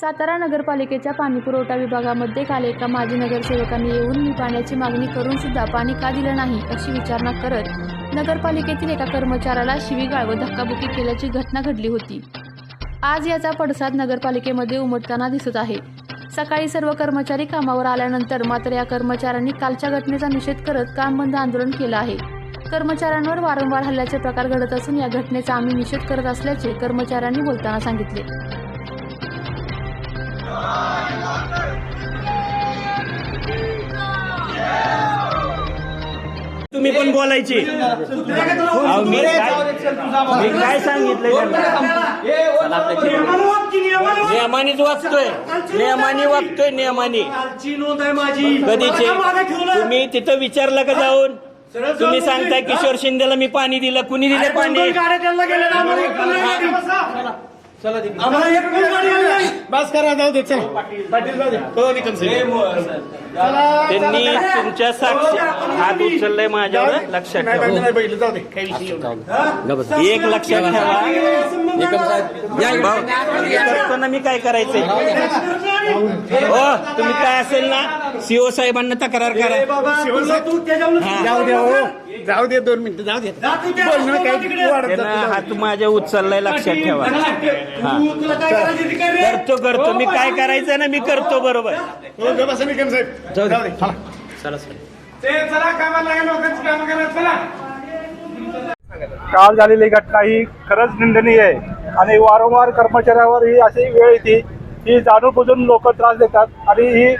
सातारा नगरपालिकेच्या पाणीपुरवठा विभागामध्ये काल एका माजी नगरसेवकांनी येऊन मी पाण्याची मागणी करून सुद्धा पाणी का दिलं नाही अशी विचारणा करत नगरपालिकेतील एका कर्मचाऱ्याला शिवीगाळ व धक्काबुक्की केल्याची घटना घडली होती. आज याचा पडसाद नगरपालिकेमध्ये उमटताना दिसत आहे. सकाळी सर्व कर्मचारी कामावर आल्यानंतर मात्र या कर्मचाऱ्यांनी कालच्या घटनेचा निषेध करत काम बंद आंदोलन केलं आहे. कर्मचाऱ्यांवर वारंवार हल्ल्याचे प्रकार घडत असून या घटनेचा आम्ही निषेध करत असल्याचे कर्मचाऱ्यांनी बोलताना सांगितले. तुम्ही पण बोलायची. मी काय त्यांना? नियमानेच वागतोय. नियमाने वागतोय नियमाने. कालची नोंद आहे माझी. कधीचे. तुम्ही तिथं विचारलं का जाऊन? तुम्ही सांगताय किशोर शिंदेला मी पाणी दिलं कुणी दिलं पाणी? आम्हाला एक पण गाडी. आली नाही. बस करा जाऊ दे चल. पाटील जाऊ दे. हो निकम त्यांनी तुमच्या साक्षी हात उचललाय माझ्यावर लक्षात नाही ठेवा. पाहिजे नाही बघितलं जाऊ दे. काही विषय नाही. एक लक्षात ठेवा. करताना मी काय करायचंय? हो तुम्ही काय असेल ना सीओ साहेबांना तक्रार करा. बाबा, तुला तू त्याच्यावर. जाऊ दे हो. जाऊ दे दोन मिनिटं जाऊ दे. जा तू त्या बोलणं रस्त्यावर काही तिकडे. वाढत त्यांना जातं, जाऊ हात माझ्या उचललाय लक्षात ठेवा. तू तुला काय करायचं ते कर रे. करतो करतो. मी काय करायचं ना मी करतो बरोबर. हो गं बसा निकम साहेब. जाऊ दे. चला. ते चला कामाला लागेल लोकांची कामं करा चला. काल झालेली घटना ही खरंच निंदनीय आहे. आणि वारंवार कर्मचाऱ्यावर ही अशी वेळ येते ही जाणून बुजून लोक त्रास देतात. आणि ही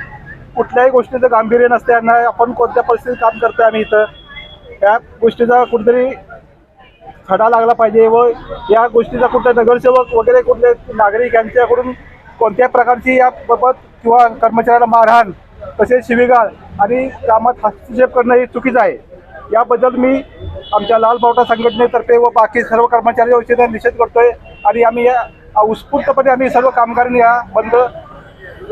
कुठल्याही गोष्टीचं गांभीर्य नसते यांना आपण कोणत्या परिस्थितीत काम करतोय आम्ही इथं. या गोष्टीचा कुठेतरी खडा लागला पाहिजे व या गोष्टीचा कुठल्या नगरसेवक वगैरे कुठले नागरिक यांच्याकडून कोणत्याही प्रकारची याबाबत किंवा कर्मचाऱ्याला मारहाण तसेच शिवीगाळ आणि कामात हस्तक्षेप करणं हे चुकीचं आहे. याबद्दल मी आमच्या लाल बावटा संघटनेतर्फे व बाकी सर्व कर्मचारी वतीने निषेध करतोय आणि आम्ही या उत्स्फूर्तपणे आम्ही सर्व कामगारांनी हा बंद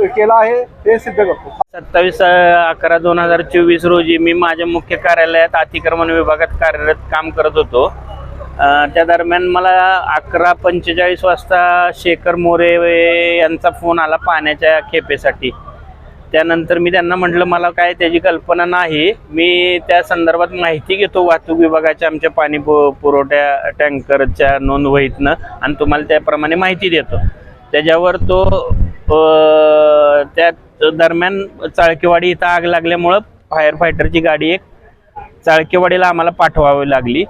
केला आहे हे सिद्ध करतो. सत्तावीस अकरा दोन हजार चोवीस रोजी मी माझ्या मुख्य कार्यालयात अतिक्रमण विभागात कार्यरत काम करत होतो. त्या दरम्यान मला अकरा पंचेचाळीस वाजता शेखर मोरे यांचा फोन आला पाण्याच्या खेपेसाठी. त्यानंतर मी त्यांना म्हटलं मला काय त्याची कल्पना नाही. मी त्या संदर्भात माहिती घेतो वाहतूक विभागाच्या आमच्या पाणी पु पुरवठ्या टँकरच्या नोंदवहीतनं आणि तुम्हाला त्याप्रमाणे माहिती देतो. त्याच्यावर तो त्या दरम्यान चाळकेवाडी इथं आग लागल्यामुळं फायर फायटरची गाडी एक चाळकेवाडीला आम्हाला पाठवावी लागली.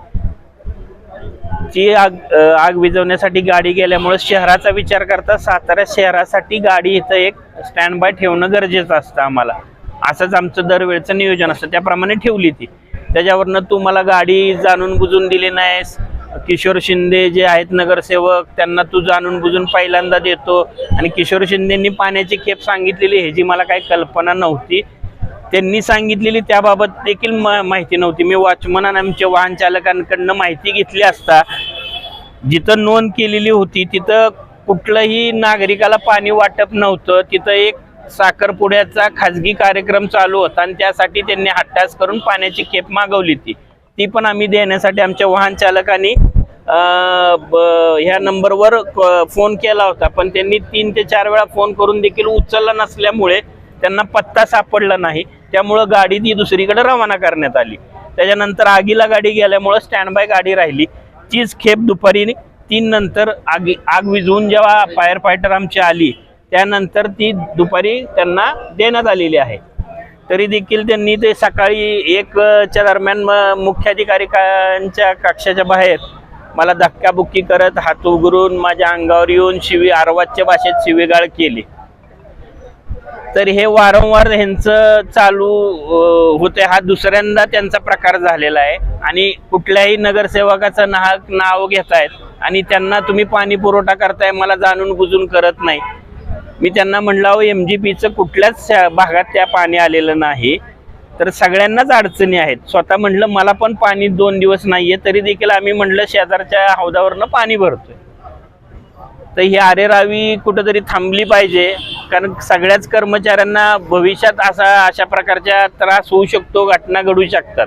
ती आग आग विझवण्यासाठी गाडी गेल्यामुळे शहराचा विचार करता सातारा शहरासाठी गाडी इथं एक स्टँड बाय ठेवणं गरजेचं असतं आम्हाला. असंच आमचं दरवेळचं नियोजन असतं. त्याप्रमाणे ठेवली ती. त्याच्यावरनं तू मला गाडी जाणून बुजून दिली नाहीस. किशोर शिंदे जे आहेत नगरसेवक त्यांना तू जाणून बुजून पहिल्यांदा देतो. आणि किशोर शिंदेंनी पाण्याची खेप सांगितलेली ह्याची मला काही कल्पना नव्हती. त्यांनी सांगितलेली त्याबाबत देखील माहिती नव्हती. मी वॉचमन आणि आमच्या वाहन चालकांकडनं माहिती घेतली असता जिथं नोंद केलेली होती तिथं कुठलंही नागरिकाला पाणी वाटप नव्हतं. तिथं एक साखरपुड्याचा खाजगी कार्यक्रम चालू होता आणि त्यासाठी त्यांनी हट्टास करून पाण्याची खेप मागवली ती ती पण आम्ही देण्यासाठी आमच्या वाहन चालकांनी ह्या नंबरवर फोन केला होता. पण त्यांनी तीन ते चार वेळा फोन करून देखील उचलला नसल्यामुळे त्यांना पत्ता सापडला नाही. त्यामुळं गाडी ती दुसरीकडे रवाना करण्यात आली. त्याच्यानंतर आगीला गाडी गेल्यामुळं स्टँड बाय गाडी राहिली. तीच खेप दुपारी तीन नंतर आगी आग विझवून जेव्हा फायर फायटर आमची आली त्यानंतर ती दुपारी त्यांना देण्यात आलेली आहे. तरी देखील त्यांनी ते सकाळी एकच्या दरम्यान म- मुख्याधिकाऱ्यांच्या कक्षाच्या बाहेर मला धक्काबुक्की करत हात उघडून माझ्या अंगावर येऊन शिवी आरवाच्या भाषेत शिवीगाळ केली. तर हे वारंवार ह्यांचं चालू होते हा दुसऱ्यांदा त्यांचा प्रकार झालेला आहे. आणि कुठल्याही नगरसेवकाचं नाहक नाव घेतायत आणि त्यांना तुम्ही पाणी पुरवठा करताय मला जाणून बुजून करत नाही. मी त्यांना म्हणलं एम जी पीचं कुठल्याच शा- भागात त्या पाणी आलेलं नाही. तर सगळ्यांनाच अडचणी आहेत. स्वतः म्हटलं मला पण पाणी दोन दिवस नाहीये तरी देखील आम्ही म्हणलं शेजारच्या हौदावरनं पाणी भरतोय. तर ही आरेरावी कुठंतरी थांबली पाहिजे कारण सगळ्याच कर्मचाऱ्यांना भविष्यात असा अशा प्रकारच्या त्रास होऊ शकतो घटना घडू शकतात.